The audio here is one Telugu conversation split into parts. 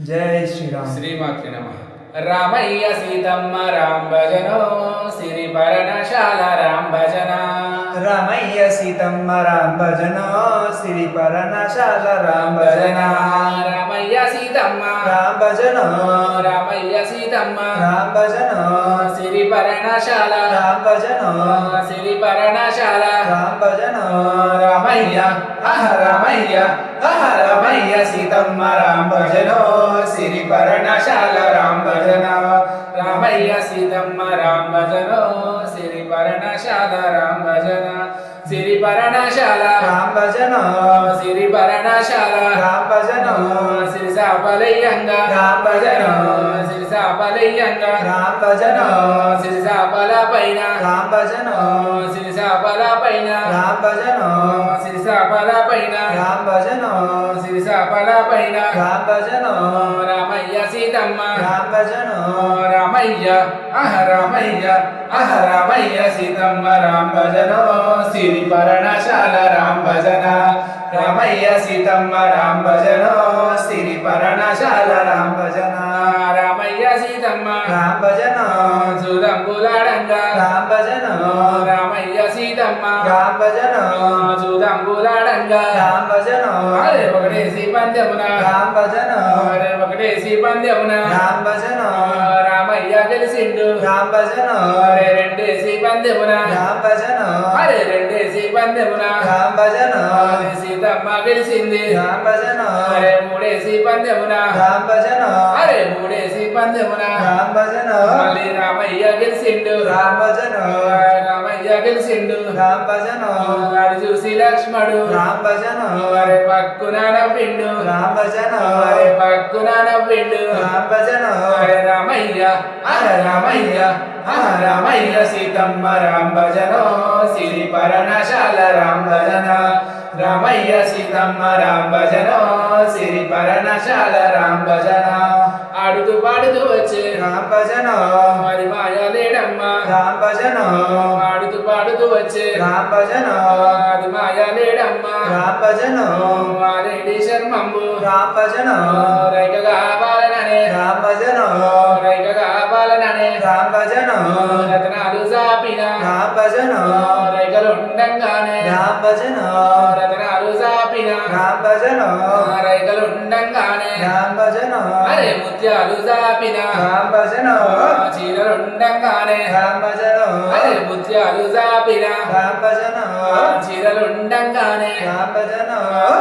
జై శ్రీరామ్. శ్రీమాత్రి నమ. రామయ్య సీతమ్మ రామ్ భజనో సిరి పరణశాల రామ్ భజన. రామయ్య సీతమ్మ రామ్ భజన సిరి పరనశాల రామ్ భజన. రామయ్య సీతమ్మ. రామ్ భజన. రామయ్య సీతమ్మ. రామ్ భజన. సిరి పరణశాల రామ్ భజన. సిరి పరణశాల రామ్ భజన. రామయ్య. రామయ్య. ఆహ సీతమ్మ రామ భజనో సిరి పర్ణశాల రామ భజన రామయ్య సీతమ్మ రామ భజనో సిరి పర్ణశాల రామ భజన సిరి పర్ణశాల రామ భజన సిరి పర్ణశాల రామ భజన సిరి సాపలయ్యంగ రామ భజన సిరి సాపలయ్యంగ రామ భజన సిరి సాపల పైన రామ భజన సిరి సాపల పైన రామ భజన సిరి సాపల పైన రామ భజన పైన రామ్ భజన రామయ్య సీతమ్మ. రామ్ భజన రామయ్య అహ రామయ్య అహ రామయ్య సీతమ్మ. రామ్ భజనో సిరి పరణశాల రామ్ భజన రామయ్య సీతమ్మ రామ్ భజనో సిరి పరణశాల రామ్ భజన రామయ్య సీతమ్మ. రామ్ భజన సీతమ్మ భజన చూదంబులాడంగా రామ్ భజన ఒకటేసి పందెమున భజన ఒకటేసి పందెమున భజన రామయ్య గెలిచిండు భజన రెండేసి పందెమున భజన రెండేసి పందెమున భజన సీతమ్మ గెలిచింది. రామ్ భజన అరే మూడేసి పందెమున. రామ్ భజన అరే మూడేసి పందెమున. రామ్ భజన మళ్ళీ రామయ్య గెలిచిండు. రామ్ భజన రామయ్య గెలిచిండు. రామ్ భజన అది చూసి లక్ష్మడు రామ్ భజన అరే పక్కున నవ్విండు రామ్ భజన అరే పక్కున నవ్విండు రామ్ భజన అరే రామయ్య. అరే రామయ్య. రామయ్య సీతమ్మ రామ్ భజనో సిరి పరణశాల రామ్ భజన రామయ్య సీతమ్మ రామ్ భజనో సిరి పరణశాల రామ్ భజన ఆడుతూ పాడుతూ వచ్చే రామ్ భజన మరి మాయ లేడమ్మ రామ్ భజన ఆడుతూ పాడుతూ వచ్చే రామ్ భజన అది మాయ లేడమ్మ రామ్ భజన వాలేడి శర్మంబు రామ్ భజన రైక కావాలననే రామ్ భజన రామ్ భజన రతనాలు సాపిన రామ్ భజన రైకలుండంగానే రామ్ భజన రతనాలు సాపిన రామ్ భజన రైకలుండంగానే రామ్ భజన అరే ముత్యాలు సాపిన రామ్ భజన చీరలుండంగానే. రామ్ భజన అరే ముత్యాలు సాపిన రామ్ భజన చీరలుండంగానే. రామ్ భజన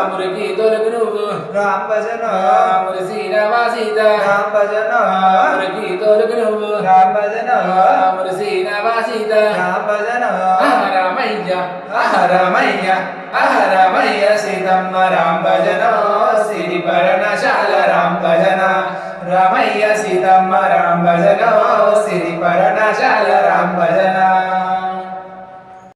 మురికి నువ్వు రామ్ భజన మురిసిన వాసీత రామ్ భజన తొలుగు నువ్వు రామ్ భజన మురిసిన వాసీత రామ్ భజన రామయ్య రామయ్య రామయ్య సీతమ్మ రామ్ భజన సిరి పరణశాల రామ్ భజన రామయ్య సీతమ్మ రామ్ భజన సిరి పరణశాల రామ్ భజన